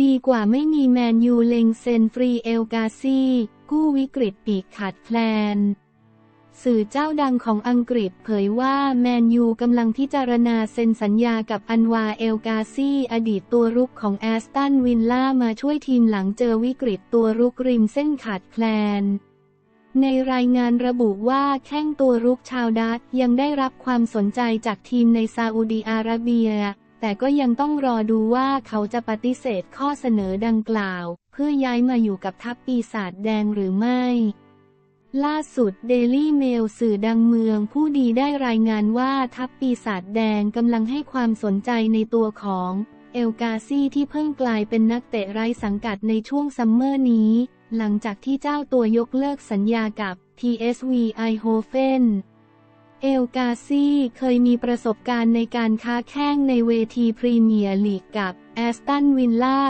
ดีกว่าไม่มีแมนยูเลงเซนฟรีเอลกาซี่ กู้วิกฤตปีกขาดแคลน สื่อเจ้าดังของอังกฤษเผยว่าแมนยูกำลังพิจารณาเซ็นสัญญากับอันวาเอลกาซี่อดีตตัวรุกของแอสตันวินล่ามาช่วยทีมหลังเจอวิกฤตตัวรุกริมเส้นขาดแคลนในรายงานระบุว่าแข้งตัวรุกชาวดัตยังได้รับความสนใจจากทีมในซาอุดีอาระเบีย แต่ก็ยังต้องรอดูว่าเขาจะปฏิเสธข้อเสนอดังกล่าว เพื่อย้ายมาอยู่กับทัพปีศาจแดงหรือไม่ ล่าสุดเดลี่เมลสื่อดังเมืองผู้ดีได้รายงานว่าทัพปีศาจแดงกำลังให้ความสนใจในตัวของเอลกาซี่ที่เพิ่งกลายเป็นนักเตะไร้สังกัดในช่วงซัมเมอร์นี้ หลังจากที่เจ้าตัวยกเลิกสัญญากับ PSV Eindhoven เอลกาซี่เคยมีประสบการณ์ในการค้าแข้งในเวทีพรีเมียร์ลีกกับแอสตันวิลล่า